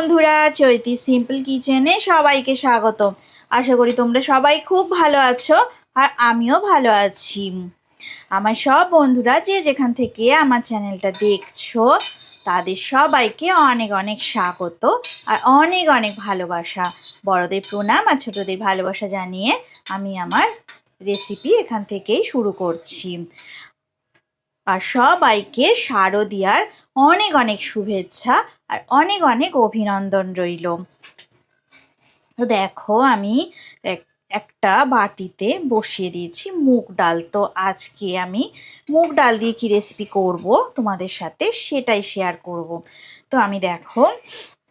বন্ধুরা, চৈতি সিম্পল কিচেনে সবাইকে স্বাগত আশা করি তোমরা সবাই খুব ভালো আছো আর আমিও ভালো আছি। আমার সব বন্ধুরা যে যেখান থেকে আমার চ্যানেলটা দেখছ, তাদের সবাইকে অনেক অনেক স্বাগত আর অনেক অনেক ভালোবাসা। বড়দের প্রণাম আর ছোটদের ভালোবাসা জানিয়ে আমি আমার রেসিপি এখান থেকেই শুরু করছি। আর সবাইকে শারদিয়ার অনেক অনেক শুভেচ্ছা আর অনেক অনেক অভিনন্দন রইল। তো দেখো আমি এক- একটা বাটিতে বসিয়ে দিয়েছি মুগ ডাল। তো আজকে আমি মুগ ডাল দিয়ে কি রেসিপি করব তোমাদের সাথে সেটাই শেয়ার করব। তো আমি দেখো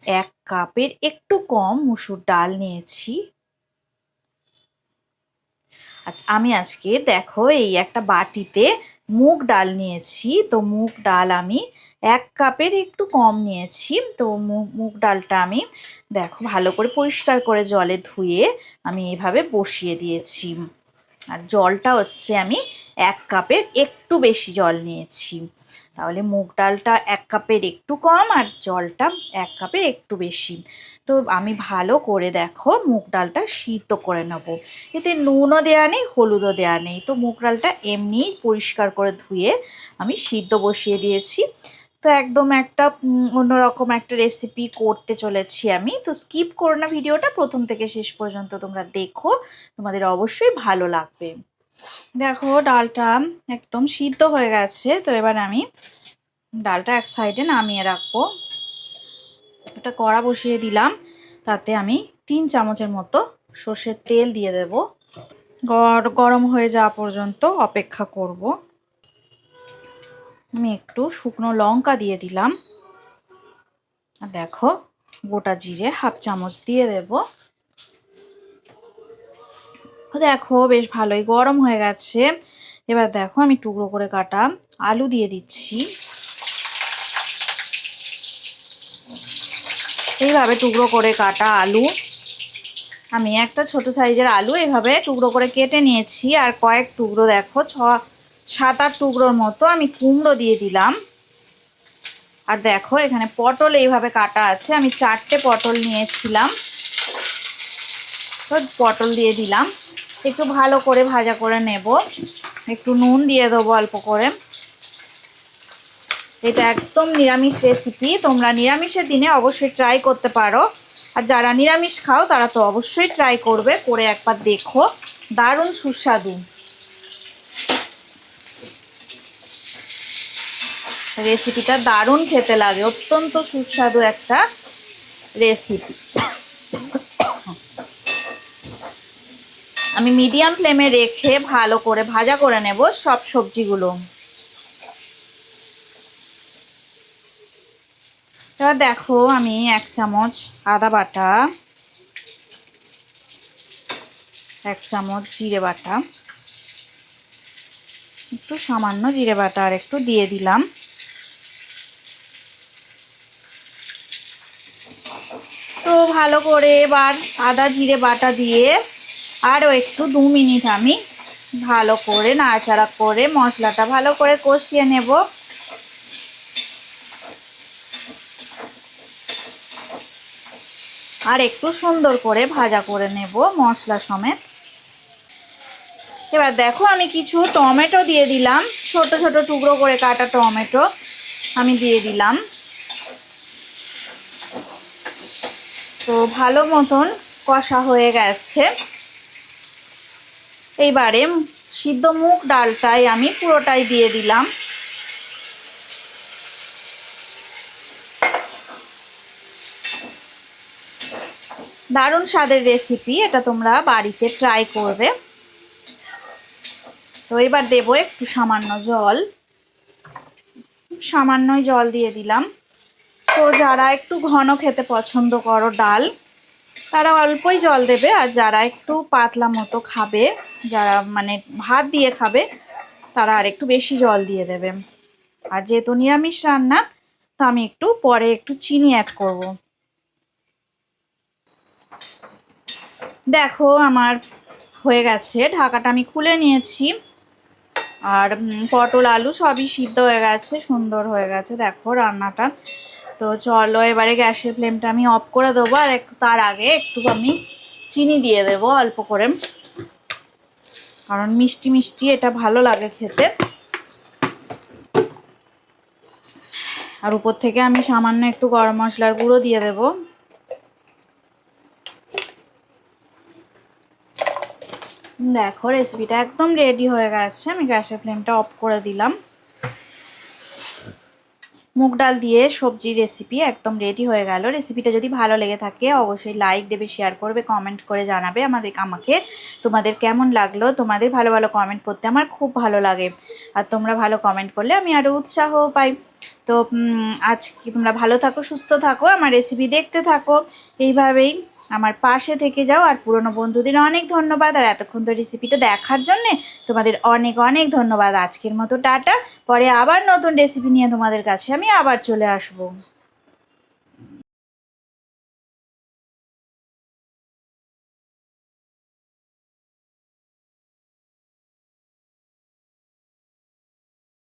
এক কাপের একটু কম মুসুর ডাল নিয়েছি। আমি আজকে দেখো এই একটা বাটিতে মুগ ডাল নিয়েছি। তো মুগ ডাল আমি এক কাপের একটু কম নিয়েছি। তো মুগ ডালটা আমি দেখো ভালো করে পরিষ্কার করে জলে ধুয়ে আমি এভাবে বসিয়ে দিয়েছি। আর জলটা হচ্ছে আমি এক কাপের একটু বেশি জল নিয়েছি। তাহলে মুগ ডালটা এক কাপের একটু কম আর জলটা এক কাপের একটু বেশি। তো আমি ভালো করে দেখো মুগ ডালটা সিদ্ধ করে নেব। এতে নুনও দেওয়া নেই, হলুদও দেওয়া নেই। তো মুগ ডালটা এমনিই পরিষ্কার করে ধুয়ে আমি সিদ্ধ বসিয়ে দিয়েছি। তো একদম একটা অন্যরকম একটা রেসিপি করতে চলেছি আমি। তো স্কিপ করো না ভিডিওটা, প্রথম থেকে শেষ পর্যন্ত তোমরা দেখো। তোমাদের অবশ্যই ভালো লাগবে। দেখো, ডালটা একদম সিদ্ধ হয়ে গেছে। তো এবার আমি ডালটা এক সাইডে নামিয়ে রাখব। একটা কড়া বসিয়ে দিলাম। তাতে আমি তিন চামচের মতো সর্ষের তেল দিয়ে দেব। গর- গরম হয়ে যাওয়া পর্যন্ত অপেক্ষা করব। আমি একটু শুকনো লঙ্কা দিয়ে দিলাম। আর দেখো, গোটা জিরে হাফ চামচ দিয়ে দেব। দেখো, বেশ ভালোই গরম হয়ে গেছে। এবার দেখো, আমি টুকরো করে কাটা আলু দিয়ে দিচ্ছি। এইভাবে টুকরো করে কাটা আলু। আমি একটা ছোট সাইজের আলু এইভাবে টুকরো করে কেটে নিয়েছি। আর কয়েক টুকরো দেখো, ছ সাত আট টুকরোর মতো আমি কুমড়ো দিয়ে দিলাম। আর দেখো, এখানে পটল এইভাবে কাটা আছে। আমি চারটে পটল নিয়েছিলাম। তো পটল দিয়ে দিলাম। একটু ভালো করে ভাজা করে নেব। একটু নুন দিয়ে দেবো অল্প করে। এটা একদম নিরামিষ রেসিপি তোমরা নিরামিষের দিনে অবশ্যই ট্রাই করতে পারো। আর যারা নিরামিষ খাও, তারা তো অবশ্যই ট্রাই করবে। করে একবার দেখো। দারুণ সুস্বাদু। রেসিপিটা দারুণ খেতে লাগে, অত্যন্ত সুস্বাদু একটা রেসিপি আমি মিডিয়াম ফ্লেমে রেখে ভালো করে ভাজা করে নেব সব সবজিগুলো। এবার দেখো আমি এক চামচ আদা বাটা, এক চামচ জিরে বাটা, একটু সামান্য জিরে বাটা আর একটু দিয়ে দিলাম। তো ভালো করে এবার আদা, জিরে, বাটা দিয়ে আরও একটু দু মিনিট আমি ভালো করে নাড়াচাড়া করে মশলাটা ভালো করে কষিয়ে নেব। আর একটু সুন্দর করে ভাজা করে নেব মশলা সমেত। এবার দেখো আমি কিছু টমেটো দিয়ে দিলাম, ছোট ছোট টুকরো করে কাটা টমেটো আমি দিয়ে দিলাম। তো ভালো মতন কষা হয়ে গেছে। এইবারে সিদ্ধ মুগ ডালটাই আমি পুরোটাই দিয়ে দিলাম। দারুণ স্বাদের রেসিপি এটা তোমরা বাড়িতে ট্রাই করবে। তো এবার দেবো একটু সামান্য জল। সামান্যই জল দিয়ে দিলাম। তো যারা একটু ঘন খেতে পছন্দ করো ডাল, তারা অল্পই জল দেবে আর যারা একটু পাতলা মতো খাবে, যারা মানে ভাত দিয়ে খাবে, তারা আর একটু বেশি জল দিয়ে দেবে। আর যেহেতু নিরামিষ রান্না, তো আমি একটু পরে একটু চিনি অ্যাড করব। দেখো, আমার হয়ে গেছে। ঢাকাটা আমি খুলে নিয়েছি। আর পটল, আলু সবই সিদ্ধ হয়ে গেছে, সুন্দর হয়ে গেছে। দেখো, রান্নাটা তো চলো, এবারে গ্যাসের ফ্লেমটা আমি অফ করে দেবো আর একটু তার আগে একটু আমি চিনি দিয়ে দেবো অল্প করে। কারণ মিষ্টি মিষ্টি, এটা ভালো লাগে খেতে। আর উপর থেকে আমি সামান্য একটু গরম মশলার গুঁড়ো দিয়ে দেবো। দেখো রেসিপিটা একদম রেডি হয়ে গেছে। আমি গ্যাসের ফ্লেমটা অফ করে দিলাম। মুগ ডাল দিয়ে সবজি রেসিপি একদম রেডি হয়ে গেল। রেসিপিটা যদি ভালো লেগে থাকে, অবশ্যই লাইক দেবে শেয়ার করবে কমেন্ট করে জানাবে আমাদের, আমাকে। তোমাদের কেমন লাগল? তোমাদের ভালো ভালো কমেন্ট করতে আমার খুব ভালো লাগে। আর তোমরা ভালো কমেন্ট করলে আমি আরও উৎসাহ পাই। তো আজকে তোমরা ভালো থাকো, সুস্থ থাকো, আমার রেসিপি দেখতে থাকো। এইভাবেই আমার পাশে থেকে যাও আর পুরনো বন্ধুদের অনেক ধন্যবাদ। আর এতক্ষণ তো রেসিপিটা দেখার জন্যে তোমাদের অনেক অনেক ধন্যবাদ। আজকের মতো টাটা। পরে আবার নতুন রেসিপি নিয়ে তোমাদের কাছে আমি আবার চলে আসব।